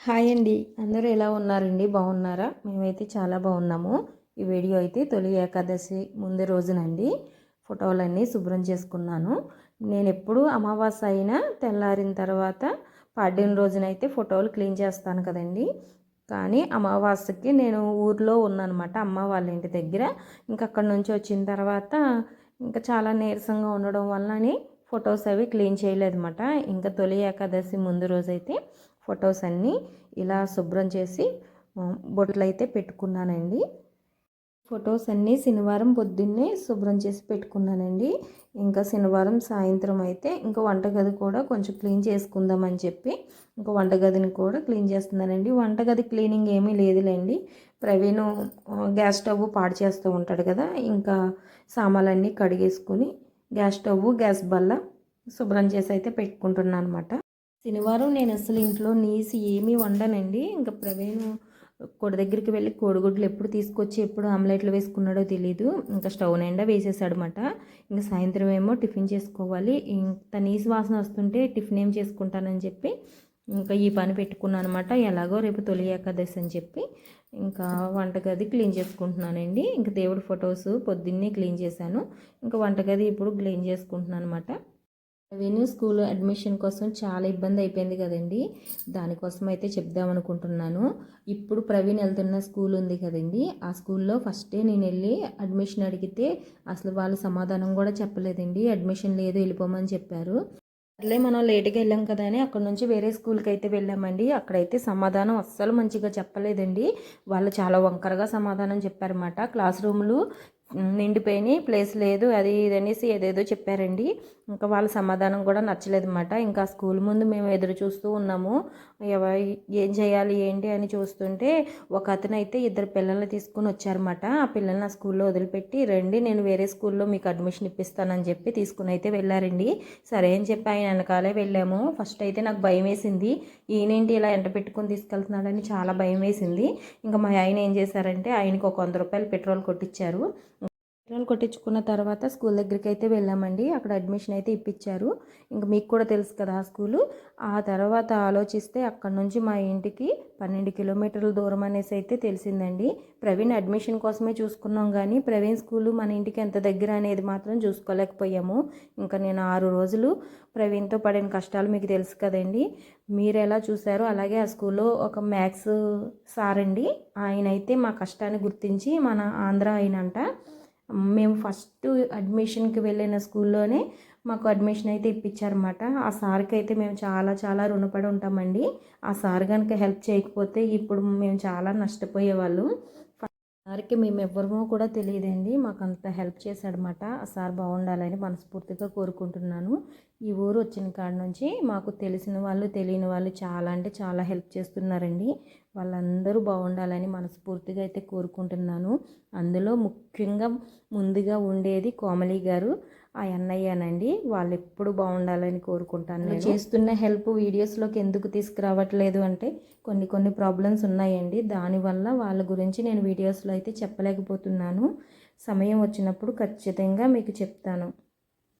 Hi అండి. అందరూ ఎలా ఉన్నారండి? బాగున్నారా? మేమైతే చాలా బాగున్నాము. ఈ వీడియో అయితే తొలి ఏకాదశి ముందు రోజునండి. ఫోటోలన్నీ శుభ్రం చేసుకున్నాను. నేను ఎప్పుడు అమావాస్య అయినా తెల్లారిన తర్వాత పాడ్యం రోజునైతే ఫోటోలు క్లీన్ చేస్తాను కదండి. కానీ అమావాస్యకి నేను ఊర్లో ఉన్నానమాట అమ్మ వాళ్ళ ఇంటి దగ్గర. ఇంకా అక్కడ నుంచి వచ్చిన తర్వాత ఇంకా చాలా నీరసంగా ఉండడం వల్లనే ఫొటోస్ అవి క్లీన్ చేయలేదన్నమాట. ఇంకా తొలి ఏకాదశి ముందు రోజైతే ఫొటోస్ అన్నీ ఇలా శుభ్రం చేసి బొట్లు అయితే పెట్టుకున్నానండి. ఫొటోస్ అన్నీ శనివారం పొద్దున్నే శుభ్రం చేసి పెట్టుకున్నానండి. ఇంకా శనివారం సాయంత్రం అయితే ఇంకా వంటగది కూడా కొంచెం క్లీన్ చేసుకుందామని చెప్పి ఇంకా వంటగదిని కూడా క్లీన్ చేస్తున్నానండి. వంటగది క్లీనింగ్ ఏమీ లేదులేండి. ప్రవీణ్ గ్యాస్ స్టవ్ పాడు చేస్తూ ఉంటాడు కదా ఇంకా సామాన్లన్నీ కడిగేసుకుని గ్యాస్ స్టవ్ గ్యాస్ బల్ల శుభ్రం చేసి అయితే పెట్టుకుంటున్నాను అనమాట శనివారం నేను అసలు ఇంట్లో నీసి ఏమీ వండనండి. ఇంకా ప్రవీణ్ కొడ దగ్గరికి వెళ్ళి కోడిగుడ్లు ఎప్పుడు తీసుకొచ్చి ఎప్పుడు ఆమ్లెట్లు వేసుకున్నాడో తెలియదు ఇంకా స్టవ్ నిండా వేసేసాడనమాట ఇంకా సాయంత్రం ఏమో టిఫిన్ చేసుకోవాలి. ఇంత నీసి వాసన వస్తుంటే టిఫిన్ ఏం చేసుకుంటానని చెప్పి ఇంకా ఈ పని పెట్టుకున్నాను అనమాట ఎలాగో రేపు తొలి ఏకాదశి అని చెప్పి ఇంకా వంటగది క్లీన్ చేసుకుంటున్నానండి. ఇంకా దేవుడి ఫొటోస్ పొద్దున్నే క్లీన్ చేశాను. ఇంకా వంటగది ఇప్పుడు క్లీన్ చేసుకుంటున్నాను అనమాట వెన్యూ స్కూల్ అడ్మిషన్ కోసం చాలా ఇబ్బంది అయిపోయింది కదండి. దానికోసం అయితే చెప్దాం అనుకుంటున్నాను. ఇప్పుడు ప్రవీణ్ వెళ్తున్న స్కూల్ ఉంది కదండి. ఆ స్కూల్లో ఫస్టే నేను వెళ్ళి అడ్మిషన్ అడిగితే అసలు వాళ్ళు సమాధానం కూడా చెప్పలేదండి. అడ్మిషన్ లేదు వెళ్ళిపోమని చెప్పారు. అట్లే మనం లేట్గా వెళ్ళాం కదా అని అక్కడ నుంచి వేరే స్కూల్కి అయితే వెళ్ళామండి. అక్కడైతే సమాధానం అస్సలు మంచిగా చెప్పలేదండి. వాళ్ళు చాలా వంకరగా సమాధానం చెప్పారన్నమాట. క్లాస్ రూమ్లు నిండిపోయినాయి ప్లేస్ లేదు అది ఇది అనేసి ఏదేదో చెప్పారండి. ఇంకా వాళ్ళ సమాధానం కూడా నచ్చలేదు అనమాట ఇంకా స్కూల్ ముందు మేము ఎదురు చూస్తూ ఉన్నాము. ఎవ ఏం చేయాలి ఏంటి అని చూస్తుంటే ఒక అతను అయితే ఇద్దరు పిల్లల్ని తీసుకుని వచ్చారన్నమాట. ఆ పిల్లల్ని ఆ స్కూల్లో వదిలిపెట్టి రండి నేను వేరే స్కూల్లో మీకు అడ్మిషన్ ఇప్పిస్తానని చెప్పి తీసుకుని అయితే వెళ్ళారండి. సరే అని చెప్పి ఆయన వెనకాలే వెళ్ళాము. ఫస్ట్ అయితే నాకు భయం వేసింది. ఈయనేంటి ఇలా ఎంట పెట్టుకుని తీసుకెళ్తున్నాడని చాలా భయం వేసింది. ఇంకా మా ఆయన ఏం చేశారంటే ఆయనకు ఒక వంద రూపాయలు పెట్రోల్ కొట్టించారు పెట్రోల్ కొట్టించుకున్న తర్వాత స్కూల్ దగ్గరికి అయితే వెళ్ళామండి. అక్కడ అడ్మిషన్ అయితే ఇప్పించారు ఇంకా మీకు కూడా తెలుసు కదా ఆ స్కూలు. ఆ తర్వాత ఆలోచిస్తే అక్కడ నుంచి మా ఇంటికి పన్నెండు కిలోమీటర్ల దూరం అనేసి అయితే తెలిసిందండి. ప్రవీణ్ అడ్మిషన్ కోసమే చూసుకున్నాం కానీ ప్రవీణ్ స్కూలు మన ఇంటికి ఎంత దగ్గర అనేది మాత్రం చూసుకోలేకపోయాము. ఇంకా నేను ఆరు రోజులు ప్రవీణ్తో పడిన కష్టాలు మీకు తెలుసు కదండి. మీరు ఎలా చూసారో అలాగే ఆ స్కూల్లో ఒక మ్యాథ్స్ సార్ అండి ఆయన అయితే మా కష్టాన్ని గుర్తించి మన ఆంధ్ర అయినంట మేము ఫస్ట్ అడ్మిషన్కి వెళ్ళిన స్కూల్లోనే మాకు అడ్మిషన్ అయితే ఇప్పించారన్నమాట. ఆ సార్కి అయితే మేము చాలా చాలా రుణపడి ఉంటామండి. ఆ సార్ కనుక హెల్ప్ చేయకపోతే ఇప్పుడు మేము చాలా నష్టపోయేవాళ్ళు. సార్కి మేమెవ్వరమో కూడా తెలియదండి. మాకు అంత హెల్ప్ చేశాడనమాట ఆ సార్ బాగుండాలని మనస్ఫూర్తిగా కోరుకుంటున్నాను. ఈ ఊరు వచ్చిన కాడ నుంచి మాకు తెలిసిన వాళ్ళు తెలియని వాళ్ళు చాలా అంటే చాలా హెల్ప్ చేస్తున్నారండి. వాళ్ళందరూ బాగుండాలని మనస్ఫూర్తిగా అయితే కోరుకుంటున్నాను. అందులో ముఖ్యంగా ముందుగా ఉండేది కోమలి గారు. ఆ అన్నయ్యనండి. వాళ్ళు ఎప్పుడు బాగుండాలని కోరుకుంటాను చేస్తున్న హెల్ప్ వీడియోస్లోకి ఎందుకు తీసుకురావట్లేదు అంటే కొన్ని కొన్ని ప్రాబ్లమ్స్ ఉన్నాయండి. దానివల్ల వాళ్ళ గురించి నేను వీడియోస్లో అయితే చెప్పలేకపోతున్నాను. సమయం వచ్చినప్పుడు ఖచ్చితంగా మీకు చెప్తాను.